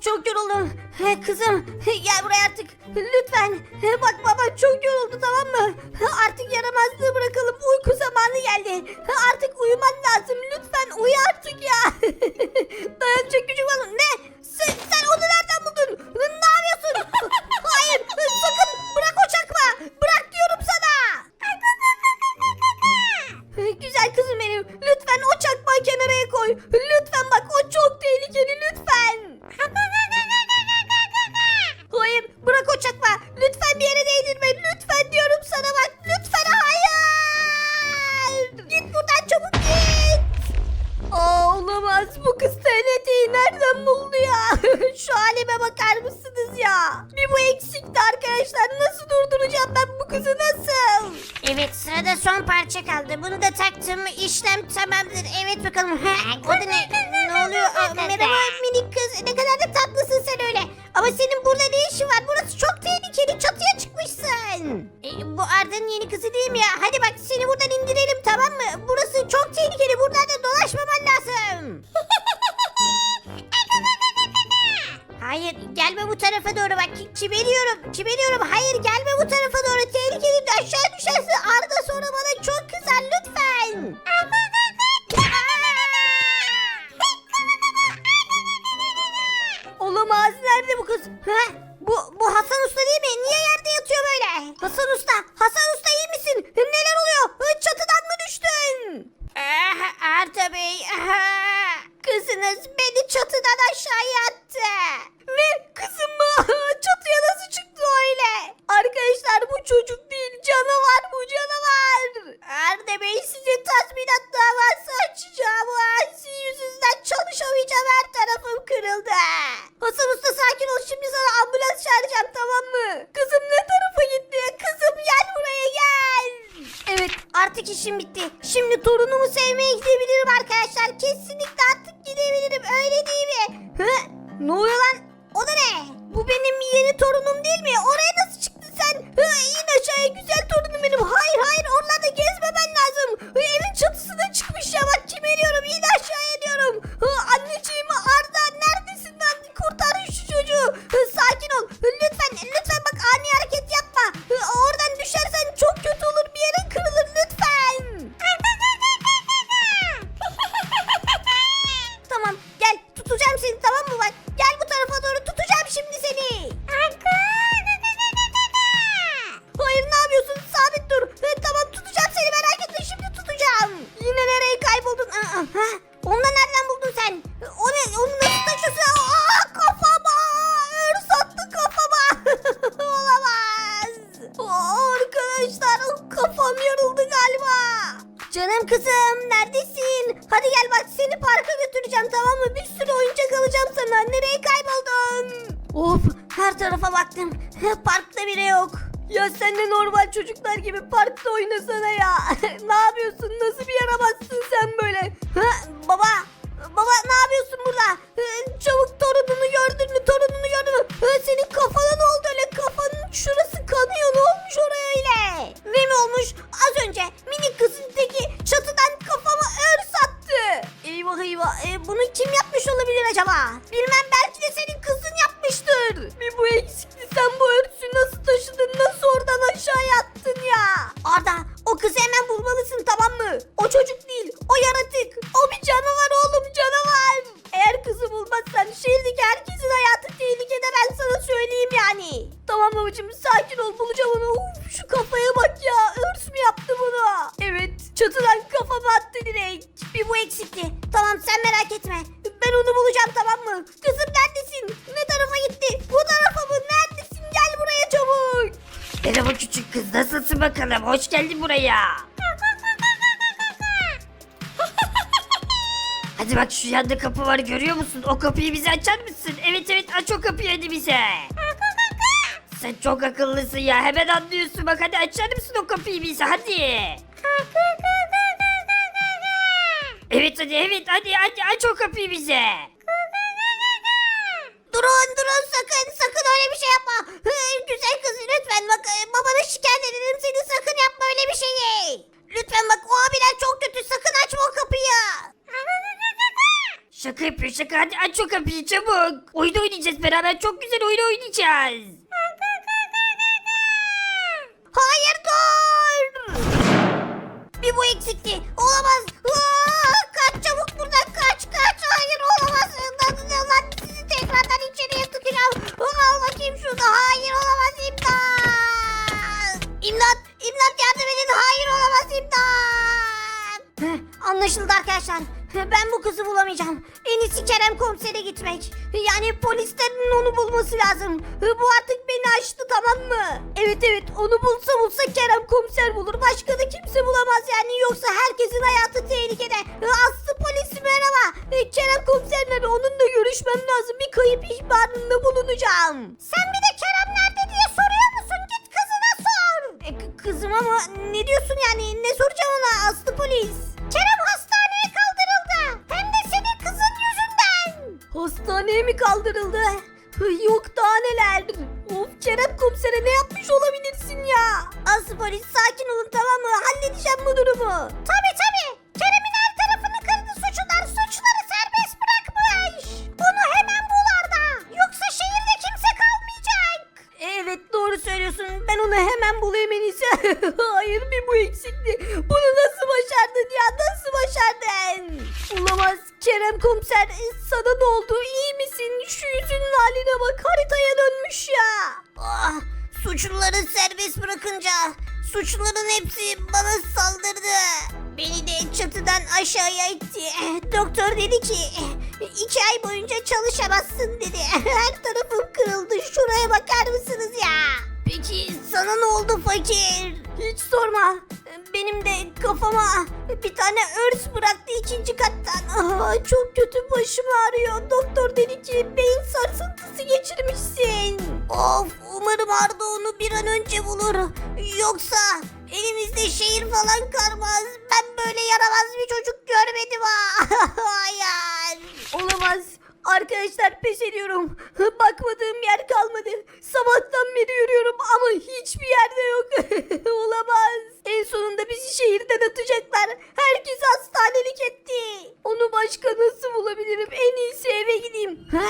Çok yoruldum. Kızım gel buraya artık. Lütfen. Bak baba çok yoruldu tamam mı? Artık yaramazlığı bırakalım. Uyku zamanı geldi. Artık uyuman lazım. Lütfen uyu artık ya. Dayanacak gücüm var. Ne? Sen, sen onu nereden buldun? Ne Evet bakalım. Ha, o da ne? Ne oluyor? Aa, merhaba minik kız. Ne kadar da tatlısın sen öyle. Ama senin burada ne işin var? Burası çok tehlikeli. Çatıya çıkmışsın. E, bu Arda'nın yeni kızı değil mi ya? Hadi bak seni buradan indirelim tamam mı? Burası çok tehlikeli. Buradan da dolaşmaman lazım. Hayır gelme bu tarafa doğru bak çimeliyorum çimeliyorum hayır gelme bu tarafa doğru tehlikeli aşağı düşersin Arda sonra bana çok Ha? Bu, bu Hasan Usta değil mi? Niye yerde yatıyor böyle? Hasan Usta, Hasan Usta iyi misin? Neler oluyor? Çatıdan mı düştün? Arda Bey, kızınız beni çatıdan aşağıya attı. Ne? Kızım? Çatıya nasıl çıktı öyle? Arkadaşlar bu çocuk değil. Canavar bu canavar. Arda Bey size tazminat davası açacağım. Ah, Sizin yüzünden çalışamayacağım her tarafım kırıldı. Hasan Usta sakin ol. Şimdi sana ambulans çağıracağım tamam mı? Kızım ne tarafa gitti? Kızım gel buraya gel. Evet artık işim bitti. Şimdi torunumu sevmeye gidebilirim arkadaşlar. Kesinlikle artık gidebilirim öyle değil mi? Hı? Ne oluyor lan? O da ne? Bu benim yeni torunum değil mi? Oraya nasıl çıktın sen? Hı, in aşağıya güzel torunum benim. Hayır hayır oralarda gezmemen lazım. Hı, evin çatısına çıkmış olmuş? Az önce minik kızın teki çatıdan kafama örs attı. Eyvah eyvah. E, bunu kim yapmış olabilir acaba? Bilmem belki de senin kızın yapmıştır. Etme. Ben onu bulacağım tamam mı? Kızım neredesin? Ne tarafa gitti? Bu tarafa mı? Neredesin? Gel buraya çabuk. Merhaba küçük kız nasılsın bakalım hoş geldin buraya. Hadi bak şu yanda kapı var görüyor musun? O kapıyı bize açar mısın? Evet evet aç o kapıyı hadi bize. Sen çok akıllısın ya hemen anlıyorsun bak hadi açar mısın o kapıyı bize hadi. Evet hadi evet hadi hadi aç o kapıyı bize. Durun durun sakın sakın öyle bir şey yapma. Güzel kız lütfen bak e, babana şikayet ederim seni sakın yapma öyle bir şeyi. Lütfen bak o abiler çok kötü sakın açma o kapıyı. Şaka yapıyor şaka hadi aç o kapıyı çabuk. Oyun oynayacağız beraber çok güzel oyun oynayacağız. Anlaşıldı arkadaşlar. Ben bu kızı bulamayacağım. En iyisi Kerem komisere gitmek. Yani polislerin onu bulması lazım. Bu artık beni aştı tamam mı? Evet evet onu bulsa bulsa Kerem komiser bulur. Başka da kimse bulamaz yani. Yoksa herkesin hayatı tehlikede. Aslı polis merhaba. Kerem komiserle onunla görüşmem lazım. Bir kayıp ihbarında bulunacağım. Sen bir de Kerem nerede diye soruyor musun? Git kızına sor. E, kızım ama ne diyorsun yani? Ne soracağım ona Aslı polis? Hastaneye mi kaldırıldı? Yok daha neler. Of Kerem komisere ne yapmış olabilirsin ya? Aslı polis sakin olun tamam mı? Halledeceğim bu durumu. Tabi tabi. Kerem'in her tarafını kırdı suçlular. Suçları söylüyorsun. Ben onu hemen bulayım en. Hayır bir bu eksikti. Bunu nasıl başardın ya? Nasıl başardın? Olamaz. Kerem komiser sana ne oldu? İyi misin? Şu yüzünün haline bak. Haritaya dönmüş ya. Ah, suçluları serbest bırakınca suçluların hepsi bana saldırdı. Beni de çatıdan aşağıya itti. Doktor dedi ki iki ay boyunca çalışamazsın dedi. Her tarafım kırıldı. Şuraya bakar mısınız ya? Peki sana ne oldu fakir? Hiç sorma. Benim de kafama bir tane örs bıraktı ikinci kattan. Aa, çok kötü başım ağrıyor. Doktor dedi ki beyin sarsıntısı geçirmişsin. Of umarım Arda onu bir an önce bulur. Yoksa elimizde şehir falan kalmaz. Ben böyle yaramaz bir çocuk görmedim ha. Hayır. Arkadaşlar pes ediyorum. Bakmadığım yer kalmadı. Sabahtan beri yürüyorum ama hiçbir yerde yok. Olamaz. En sonunda bizi şehirden atacaklar. Herkes hastanelik etti. Onu başka nasıl bulabilirim? En iyisi eve gideyim. Ha?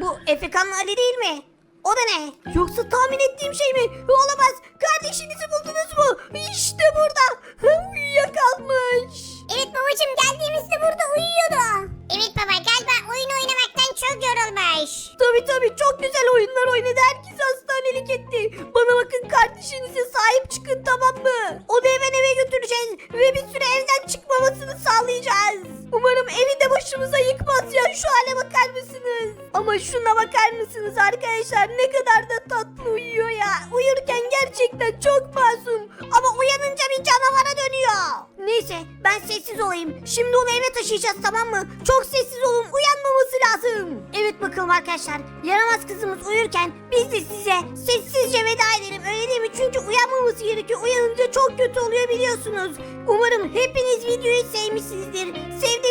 Bu Efekan'la Ali değil mi? O da ne? Yoksa tahmin ettiğim şey mi? Olamaz. Kardeşinizi buldunuz mu? İşte burada. Uyuyakalmış. Evet babacım geldiğimizde burada uyuyordu. Evet baba galiba oyun oynamaktan çok yorulmuş. Tabi tabi çok güzel oyunlar oynadı. Herkes hastanelik etti. Bana bakın kardeşinize sahip çıkın tamam mı? Onu hemen eve götüreceğiz. Ve bir süre evden çıkmamasını sağlayacağız. Umarım evi de başımıza yıkmaz ya. Şu hale bakar mısınız? Ama şuna bakar mısınız arkadaşlar? Ne kadar da tatlı uyuyor ya. Uyurken gerçekten çok masum. Ama uyanınca bir canavara dönüyor. Neyse ben sessiz olayım. Şimdi onu eve taşıyacağız tamam mı? Çok sessiz olun uyanmaması lazım. Evet bakalım arkadaşlar. Yaramaz kızımız uyurken biz de size sessizce veda edelim öyle değil mi? Çünkü uyanmaması gerekiyor. Uyanınca çok kötü oluyor biliyorsunuz. Umarım hepiniz videoyu sevmişsinizdir. Sevdiyseniz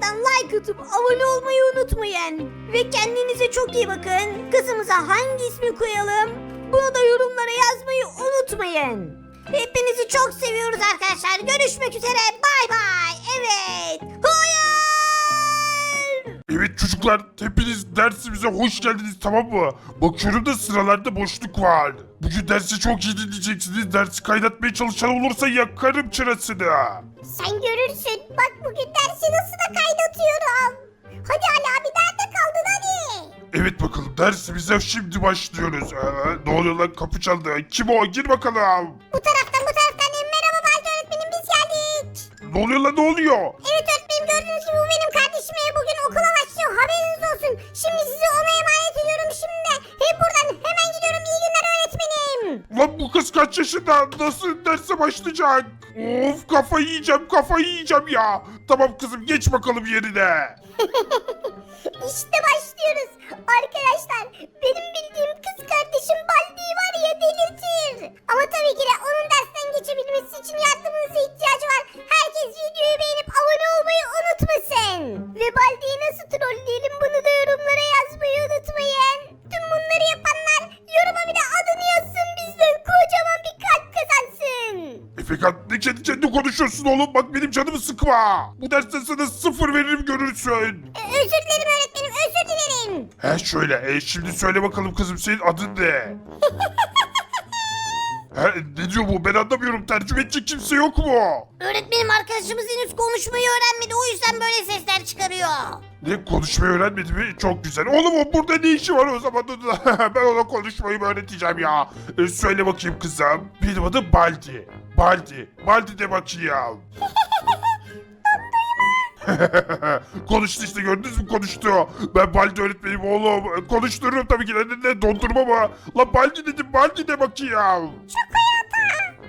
kapatmadan like atıp abone olmayı unutmayın. Ve kendinize çok iyi bakın. Kızımıza hangi ismi koyalım? Bunu da yorumlara yazmayı unutmayın. Hepinizi çok seviyoruz arkadaşlar. Görüşmek üzere. Bay bay. Evet. Hayır. Evet çocuklar hepiniz dersimize hoş geldiniz tamam mı? Bakıyorum da sıralarda boşluk var. Bugün dersi çok iyi dinleyeceksiniz. Dersi kaynatmaya çalışan olursa yakarım çırasını. Sen görürsün. Bak bugün dersi nasıl da kaynatıyorum. Hadi Ali abi nerede kaldın hadi. Evet bakalım dersimize şimdi başlıyoruz. Ee, ne oluyor lan kapı çaldı. Kim o? Gir bakalım. Bu taraftan bu taraftan. Merhaba Balcı öğretmenim biz geldik. Ne oluyor lan ne oluyor? Lan bu kız kaç yaşında? Nasıl derse başlayacak? Of kafayı yiyeceğim kafayı yiyeceğim ya. Tamam kızım geç bakalım yerine. İşte başlıyoruz. Arkadaşlar benim bildiğim kız kardeşim Baldi var ya delirtir. Ama tabii ki de onun dersten konuşuyorsun oğlum? Bak benim canımı sıkma. Bu dersten sana sıfır veririm görürsün. Ö- özür dilerim öğretmenim özür dilerim. He şöyle. E, şimdi söyle bakalım kızım senin adın ne? He, ne diyor bu? Ben anlamıyorum. Tercüme edecek kimse yok mu? Öğretmenim arkadaşımız henüz konuşmayı öğrenmedi o yüzden böyle sesler çıkarıyor. Ne konuşmayı öğrenmedi mi? Çok güzel. Oğlum o burada ne işi var o zaman? ben ona konuşmayı öğreteceğim ya. E, söyle bakayım kızım. Benim adım Baldi. Baldi. Baldi de bakayım. Konuştu işte gördünüz mü konuştu. Ben Baldi öğretmenim oğlum. Konuştururum tabii ki ne, ne dondurma mı? La Baldi dedim Baldi de bakayım.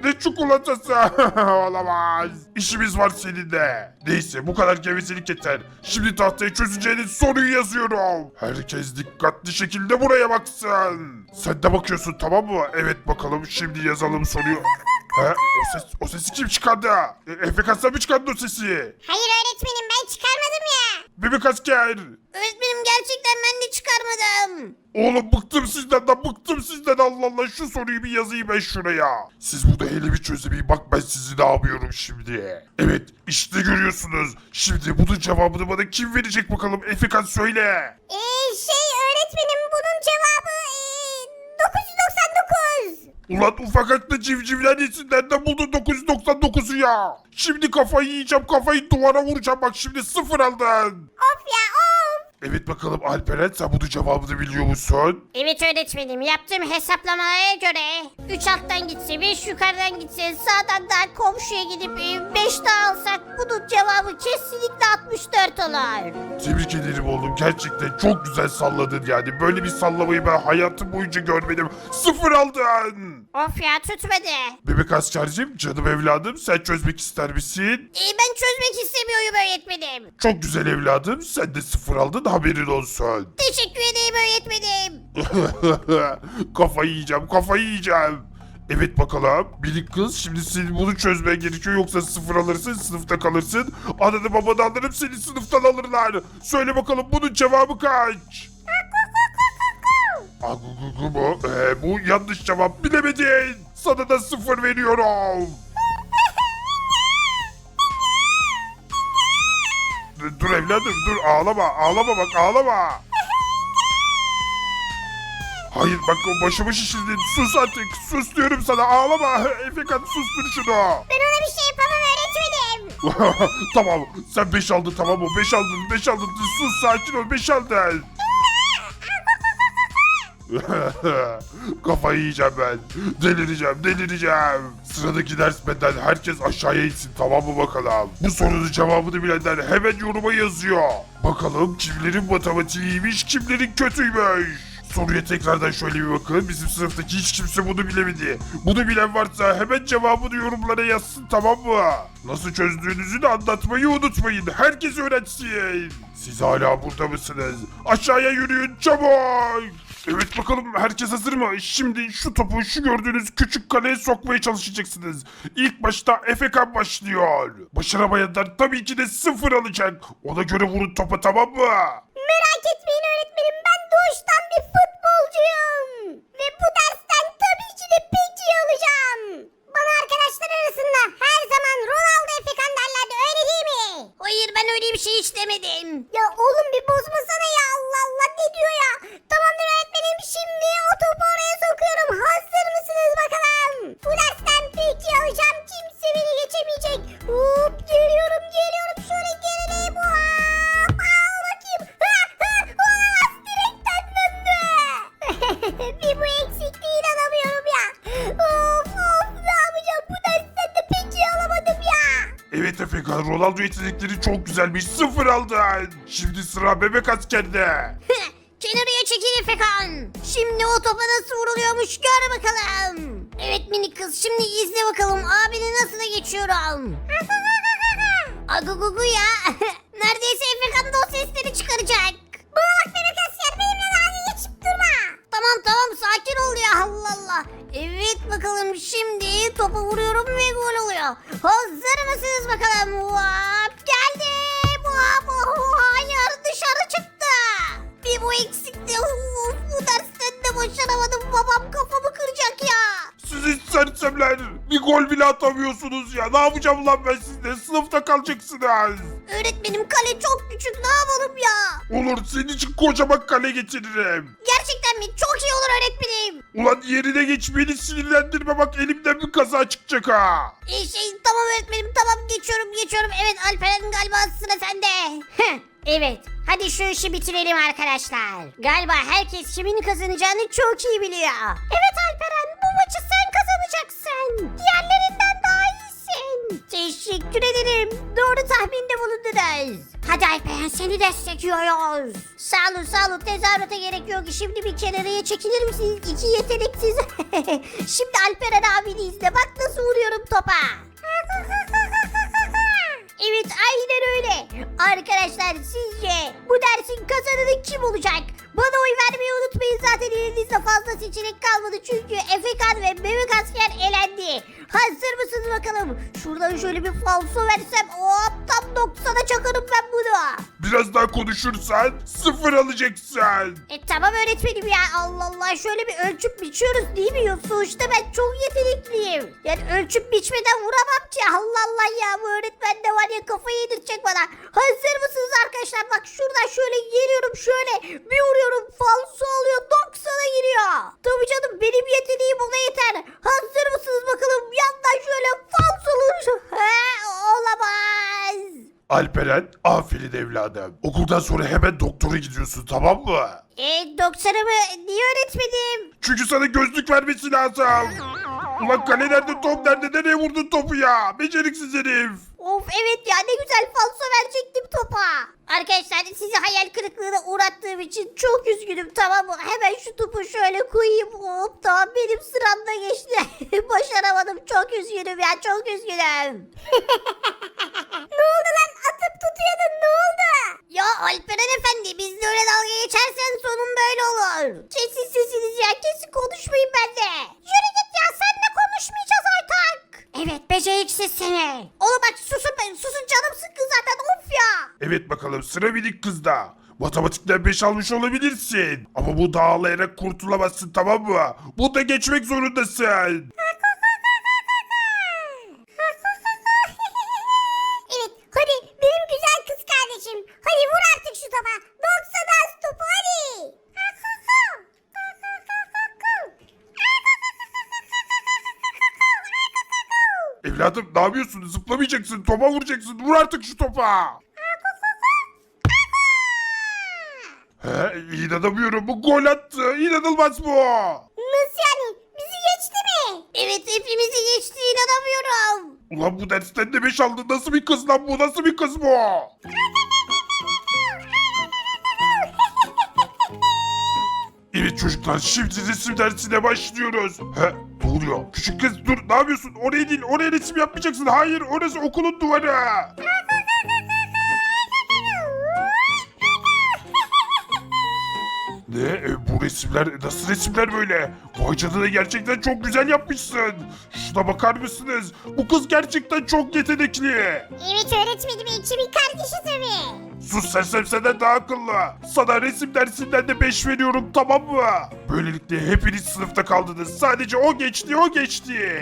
Ne çikolatası? Olamaz. İşimiz var seninle. Neyse bu kadar gevezelik yeter. Şimdi tahtaya çözeceğiniz soruyu yazıyorum. Herkes dikkatli şekilde buraya baksın. Sen de bakıyorsun tamam mı? Evet bakalım şimdi yazalım soruyu. He? O, ses, o sesi kim çıkardı? E, Efe Kasap mı çıkardı o sesi? Hayır öğretmenim. Bebek asker. Öğretmenim gerçekten ben de çıkarmadım. Oğlum bıktım sizden de bıktım sizden Allah Allah şu soruyu bir yazayım ben şuraya. Siz burada hele bir çözemeyin bak ben sizi ne yapıyorum şimdi. Evet işte görüyorsunuz. Şimdi bunun cevabını bana kim verecek bakalım Efekan söyle. Ee, şey öğretmenim bunun cevabı 999. Ulan ufak aklı civcivler yesin nereden buldun 999'u ya? Şimdi kafayı yiyeceğim kafayı duvara vuracağım bak şimdi sıfır aldın. Of ya. Evet bakalım Alperen sen bunun cevabını biliyor musun? Evet öğretmenim yaptığım hesaplamalara göre 3 alttan gitse 5 yukarıdan gitse sağdan da komşuya gidip 5 daha alsak bunun cevabı kesinlikle 64 olur. Tebrik ederim oğlum gerçekten çok güzel salladın yani. Böyle bir sallamayı ben hayatım boyunca görmedim. Sıfır aldın. Of ya tutmadı. Bebek askerciğim canım evladım sen çözmek ister misin? Ee, ben çözmek istemiyorum öğretmenim. Çok güzel evladım sen de sıfır aldın haberin olsun. Teşekkür ederim öğretmenim. kafayı yiyeceğim kafayı yiyeceğim. Evet bakalım. Minik kız şimdi senin bunu çözmen gerekiyor yoksa sıfır alırsın sınıfta kalırsın. Ananı babanı alırım seni sınıftan alırlar. Söyle bakalım bunun cevabı kaç? Agugugu mu? Ee, bu yanlış cevap bilemedin. Sana da sıfır veriyorum. Dur- evladım dur ağlama ağlama bak ağlama. Hayır bak o başımı şişirdin sus artık sus diyorum sana ağlama Efekan sustur şunu. Ben ona bir şey yapamam öğretmenim. tamam sen 5 aldın tamam mı 5 aldın 5 aldın sus sakin ol 5 aldın. Kafayı yiyeceğim ben. Delireceğim, delireceğim. Sıradaki ders benden herkes aşağıya insin tamam mı bakalım? Bu sorunun cevabını bilenler hemen yoruma yazıyor. Bakalım kimlerin matematiği iyiymiş, kimlerin kötüymüş. Soruya tekrardan şöyle bir bakın. Bizim sınıftaki hiç kimse bunu bilemedi. Bunu bilen varsa hemen cevabını yorumlara yazsın tamam mı? Nasıl çözdüğünüzü de anlatmayı unutmayın. Herkes öğretsin. Siz hala burada mısınız? Aşağıya yürüyün çabuk. Evet bakalım herkes hazır mı? Şimdi şu topu şu gördüğünüz küçük kaleye sokmaya çalışacaksınız. İlk başta Efekan başlıyor. Başaramayanlar tabii ki de sıfır alacak. Ona göre vurun topa tamam mı? Merak etmeyin öğretmenim ben doğuştan bir futbolcuyum. Ve bu dersten tabii ki de pek iyi olacağım. Bana arkadaşlar arasında her zaman Ronaldo Efekan derlerdi öyle değil mi? Hayır ben öyle bir şey istemedim. Ya oğlum bir bozmasana ya Allah Allah ne diyor ya? Tamamdır öğretmenim şimdi o topu oraya sokuyorum. Ronaldo yetenekleri çok güzelmiş. Sıfır aldın. Şimdi sıra bebek askerde. Kenarıya çekil Efekan. Şimdi o topa nasıl vuruluyormuş gör bakalım. Evet minik kız şimdi izle bakalım abini nasıl da geçiyorum. Agugugu ya. Neredeyse Efekan da o sesleri çıkaracak. Bana bak bebek asker benimle dalga geçip durma. Tamam tamam sakin ol ya Allah Allah. Evet bakalım şimdi topu vuruyorum ve gol oluyor. Hazır mısınız bakalım? Hop geldi. Oh, hayır dışarı çıktı. Bir bu eksikti. Uf, bu dersten de başaramadım. Babam kafamı kıracak ya. Sizi sersemler. Bir gol bile atamıyorsunuz ya. Ne yapacağım lan ben sizde? Sınıfta kalacaksınız. Öğretmenim kale çok küçük ne yapalım ya? Olur senin için kocaman kale getiririm. Gerçekten mi? Çok iyi olur öğretmenim. Ulan yerine geç beni sinirlendirme bak elimden bir kaza çıkacak ha. Ee, şey tamam öğretmenim tamam geçiyorum geçiyorum. Evet Alperen galiba sıra sende. Heh, evet. Hadi şu işi bitirelim arkadaşlar. Galiba herkes kimin kazanacağını çok iyi biliyor. Evet Alperen bu maçı sen kazanacaksın. Diğerlerinden. Teşekkür ederim. Doğru tahminde bulundunuz. Hadi Alperen seni destekliyoruz. Sağ olun sağ olun tezahürata gerek yok. Şimdi bir kenarıya çekilir misiniz? İki yeteneksiz. Şimdi Alperen abini izle. Bak nasıl vuruyorum topa. Evet aynen öyle. Arkadaşlar sizce bu dersin kazananı kim olacak? Bana oy vermeyi unutmayın zaten elinizde fazla seçenek kalmadı çünkü Efekan ve Bebek Asker elendi. Hazır mısınız bakalım? Şuradan şöyle bir falso versem hop tam 90'a çakarım ben bunu. Biraz daha konuşursan sıfır alacaksın. E tamam öğretmenim ya Allah Allah şöyle bir ölçüp biçiyoruz değil mi? Sonuçta ben çok yetenekliyim. Yani ölçüp biçmeden vuramam ki Allah Allah ya bu öğretmen de var ya kafayı yedirecek bana. Hazır mısınız arkadaşlar? Bak şuradan şöyle geliyorum şöyle bir vuruyorum falso oluyor 90'a giriyor. Tabii canım benim yeteneğim ona yeter. Hazır mısınız bakalım? Yandan şöyle falso vuruşum. He olamaz. Alperen aferin evladım. Okuldan sonra hemen doktora gidiyorsun tamam mı? E doktorumu niye öğretmedim? Çünkü sana gözlük vermesi lazım. Ulan kale nerede top nerede nereye vurdun topu ya? Beceriksiz herif. Of evet ya ne güzel falso verecektim topa. Arkadaşlar sizi hayal kırıklığına uğrattığım için çok üzgünüm tamam mı? Hemen şu topu şöyle koyayım. Hop tamam benim sıramda geçti. Başaramadım çok üzgünüm ya çok üzgünüm. ne oldu lan atıp tutuyordun ne oldu? Ya Alperen efendi bizle öyle dalga geçersen sonun böyle olur. Kesin sesiniz ya kesin konuşmayın benimle. Yürü git ya seninle konuşmayacağız artık. Evet beceriksiz seni. Oğlum bak susun ben susun canım sıkkın zaten of ya. Evet bakalım sıra minik kızda. Matematikten 5 almış olabilirsin. Ama bu dağlayarak kurtulamazsın tamam mı? Bunda geçmek zorundasın. Evladım ne yapıyorsun? Zıplamayacaksın, topa vuracaksın. Vur artık şu topa. He, inanamıyorum. Bu gol attı. İnanılmaz bu. Nasıl yani? Bizi geçti mi? Evet hepimizi geçti inanamıyorum. Ulan bu dersten de 5 aldı. Nasıl bir kız lan bu? Nasıl bir kız bu? Evet çocuklar şimdi resim dersine başlıyoruz. He ne oluyor? Küçük kız dur ne yapıyorsun? Oraya değil oraya resim yapmayacaksın. Hayır orası okulun duvarı. Ne? E, bu resimler nasıl resimler böyle? Vay canına gerçekten çok güzel yapmışsın. Şuna bakar mısınız? Bu kız gerçekten çok yetenekli. Evet öğretmenim ekibi kardeşi tabii. Sus sersem senden daha akıllı. Sana resim dersinden de 5 veriyorum tamam mı? Böylelikle hepiniz sınıfta kaldınız. Sadece o geçti o geçti.